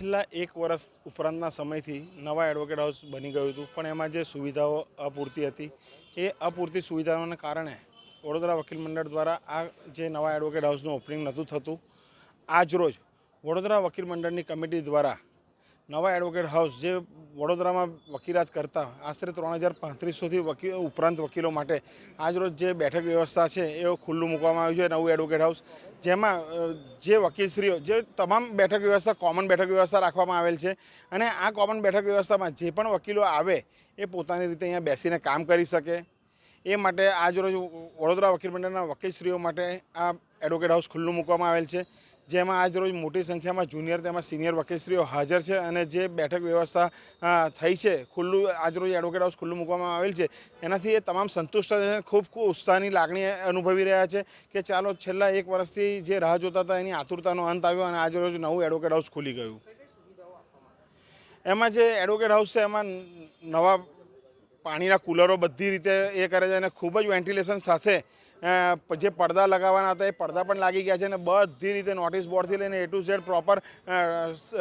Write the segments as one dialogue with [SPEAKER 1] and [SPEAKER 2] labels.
[SPEAKER 1] છેલ્લા એક વર્ષ ઉપરાંતના સમયથી નવા એડવોકેટ હાઉસ બની ગયું હતું. પણ એમાં જે સુવિધાઓ અપૂરતી હતી, એ અપૂરતી સુવિધાઓને કારણે વડોદરા વકીલ મંડળ દ્વારા આ જે નવા એડવોકેટ હાઉસનું ઓપનિંગ નહોતું થતું, આજ રોજ વડોદરા વકીલ મંડળની કમિટી દ્વારા નવા એડવોકેટ હાઉસ જે વડોદરામાં વકીલાત કરતા આશરે ત્રણ હજાર પાંત્રીસોથી વકીલ, ઉપરાંત વકીલો માટે આજરોજ જે બેઠક વ્યવસ્થા છે એ ખુલ્લું મૂકવામાં આવ્યું છે, નવું એડવોકેટ હાઉસ જેમાં જે વકીલશ્રીઓ, જે તમામ બેઠક વ્યવસ્થા કોમન બેઠક વ્યવસ્થા રાખવામાં આવેલ છે અને આ કોમન બેઠક વ્યવસ્થામાં જે પણ વકીલો આવે, એ પોતાની રીતે અહીંયા બેસીને કામ કરી શકે. એ માટે આજરોજ વડોદરા વકીલ મંડળના વકીલશ્રીઓ માટે આ એડવોકેટ હાઉસ ખુલ્લું મૂકવામાં આવેલ છે. જેમાં આજરોજ મોટી સંખ્યામાં જુનિયર તેમજ સિનિયર વકીલશ્રીઓ હાજર છે અને જે બેઠક વ્યવસ્થા થઈ છે, ખુલ્લું આજરોજ એડવોકેટ હાઉસ ખુલ્લું મૂકવામાં આવેલ છે, એનાથી એ તમામ સંતુષ્ટ છે ખૂબ ઉત્સાહની લાગણી અનુભવી રહ્યા છે કે ચાલો છેલ્લા એક વર્ષથી જે રાહ જોતા હતા એની આતુરતાનો અંત આવ્યો અને આજરોજ નવું એડવોકેટ હાઉસ ખુલી ગયું. એમાં જે એડવોકેટ હાઉસ છે એમાં નવા પાણીના કુલરો બધી રીતે એ કરે છે અને ખૂબ જ વેન્ટિલેશન સાથે જે પડદા લગાવવાના હતા એ પડદા પણ લાગી ગયા છે અને બધી રીતે નોટિસ બોર્ડથી લઈને A to Z proper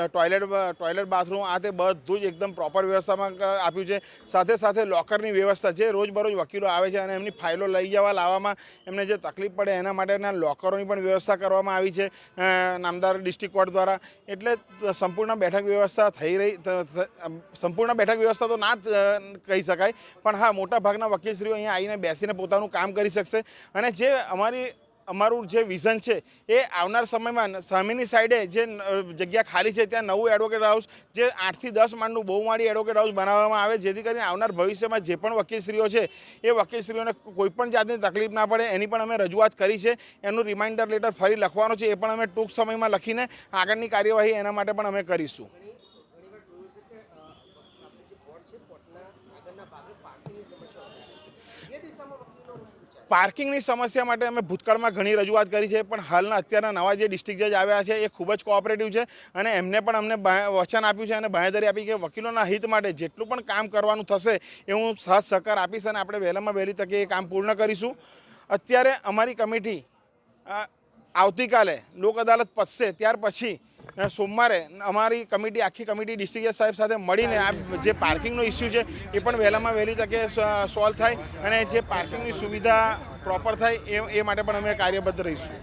[SPEAKER 1] toilet toilet bathroom આ તે બધું જ એકદમ પ્રોપર વ્યવસ્થામાં આપ્યું છે. સાથે સાથે લોકરની વ્યવસ્થા જે રોજબરોજ વકીલો આવે છે અને એમની ફાઇલો લઈ જવા લાવવામાં એમને જે તકલીફ પડે એના માટેના લોકરોની પણ વ્યવસ્થા કરવામાં આવી છે નામદાર ડિસ્ટ્રિક્ટ કોર્ટ દ્વારા. એટલે સંપૂર્ણ બેઠક વ્યવસ્થા થઈ રહી સંપૂર્ણ બેઠક વ્યવસ્થા તો ના જ કહી શકાય. પણ હા મોટા ભાગના વકીલશ્રીઓ અહીંયા આવીને બેસીને પોતાનું કામ કરી શકશે. અને જે અમારી, અમારું જે વિઝન છે એ આવનાર સમયમાં સામેની સાઈડે જે જગ્યા ખાલી છે ત્યાં નવું એડવોકેટ હાઉસ જે આઠથી દસ માળનું બહુમાળી એડવોકેટ હાઉસ બનાવવામાં આવે, જેથી કરીને આવનાર ભવિષ્યમાં જે પણ વકીલશ્રીઓ છે, એ વકીલશ્રીઓને કોઈપણ જાતની તકલીફ ના પડે, એની પણ અમે રજૂઆત કરી છે. એનું રિમાઇન્ડર લેટર ફરી લખવાનો છે, એ પણ અમે ટૂંક સમયમાં લખીને આગળની કાર્યવાહી એના માટે પણ અમે કરીશું
[SPEAKER 2] ઘણીવાર જોયું છે કે અ, આપણે જે કોર્ટ છે કોર્ટના આગળના ભાગે પાર્કિંગની સમસ્યા વધારે છે એ દિશામાં વકીલોનું શું વિચાર
[SPEAKER 1] પાર્કિંગની સમસ્યા માટે અમે ભૂતકાળમાં ઘણી રજૂઆત કરી છે, પણ હાલના અત્યારના નવા જે ડિસ્ટ્રિક્ટ જજ આવ્યા છે, એ ખૂબ જ કોઓપરેટિવ છે અને એમને પણ અમને વચન આપ્યું છે અને બાંહેધરી આપી કે વકીલોના હિત માટે જેટલું પણ કામ કરવાનું થશે એ હું સહજ સહકાર આપીશ અને આપણે વહેલામાં વહેલી તકે એ કામ પૂર્ણ કરીશું. અત્યારે અમારી કમિટી આવતીકાલે લોક અદાલત પતશે, ત્યાર પછી સોમવારે અમારી કમિટી, આખી કમિટી, ડિસ્ટ્રિક્ટ સાહેબ સાથે મળીને આ જે પાર્કિંગનો ઇસ્યુ છે, એ પણ વહેલામાં વહેલી તકે સોલ્વ થાય અને જે પાર્કિંગની સુવિધા પ્રોપર થાય એ એ માટે પણ અમે કાર્યબદ્ધ રહીશું.